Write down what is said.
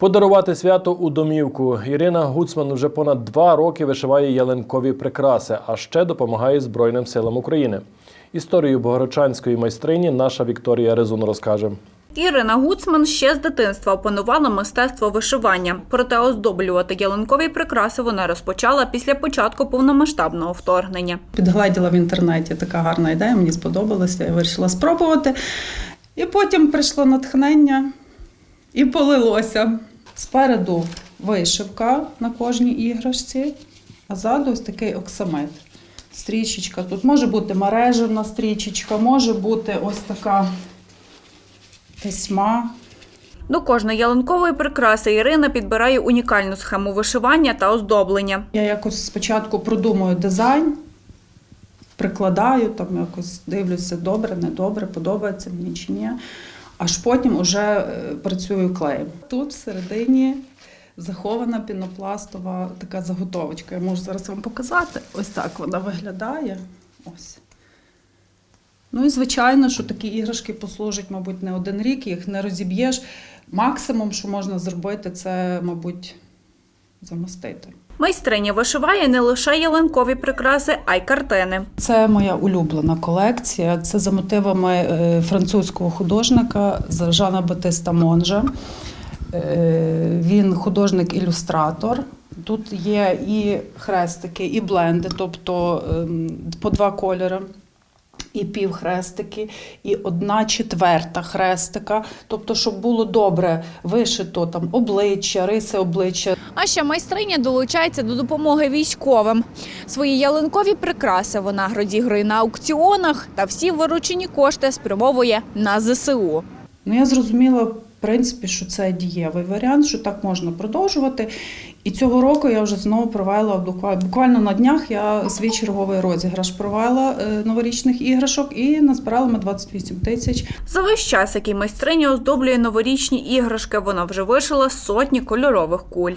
Подарувати свято у домівку. Ірина Гуцман вже понад два роки вишиває ялинкові прикраси, а ще допомагає Збройним силам України. Історію богородчанської майстрині наша Вікторія Резун розкаже. Ірина Гуцман ще з дитинства опанувала мистецтво вишивання. Проте оздоблювати ялинкові прикраси вона розпочала після початку повномасштабного вторгнення. Підгледіла в інтернеті така гарна ідея, мені сподобалося, я вирішила спробувати. І потім прийшло натхнення і полилося. Спереду вишивка на кожній іграшці, а ззаду ось такий оксамит. Стрічечка. Тут може бути мережевна стрічечка, може бути ось така тесьма. До кожної ялинкової прикраси Ірина підбирає унікальну схему вишивання та оздоблення. Я якось спочатку продумую дизайн, прикладаю, там якось дивлюся, добре, недобре, подобається мені чи ні. Аж потім уже е, працюю клеєм. Тут всередині захована пінопластова така заготовочка. Я можу зараз вам показати. Ось так вона виглядає. Ось. Ну і звичайно, що такі іграшки послужать, мабуть, не один рік, їх не розіб'єш. Максимум, що можна зробити, це, мабуть, замостити. Майстриня вишиває не лише ялинкові прикраси, а й картини. Це моя улюблена колекція. Це за мотивами е, французького художника Жана Батиста Монжа. Е, Він художник-ілюстратор. Тут є і хрестики, і бленди, тобто ем, по два кольори. І півхрестики, і одна четверта хрестика. Тобто, щоб було добре вишито там обличчя, риси обличчя, А ще майстриня долучається до допомоги військовим. Свої ялинкові прикраси вона розігрує на аукціонах та всі виручені кошти спрямовує на ЗСУ. Ну, я зрозуміла, принципі, що це дієвий варіант, що так можна продовжувати. І цього року я вже знову провела буквально, на днях я свій черговий розіграш провела е, новорічних іграшок і назбирала ми 28 тисяч. За весь час, який майстриня оздоблює новорічні іграшки, вона вже вишила сотні кольорових куль.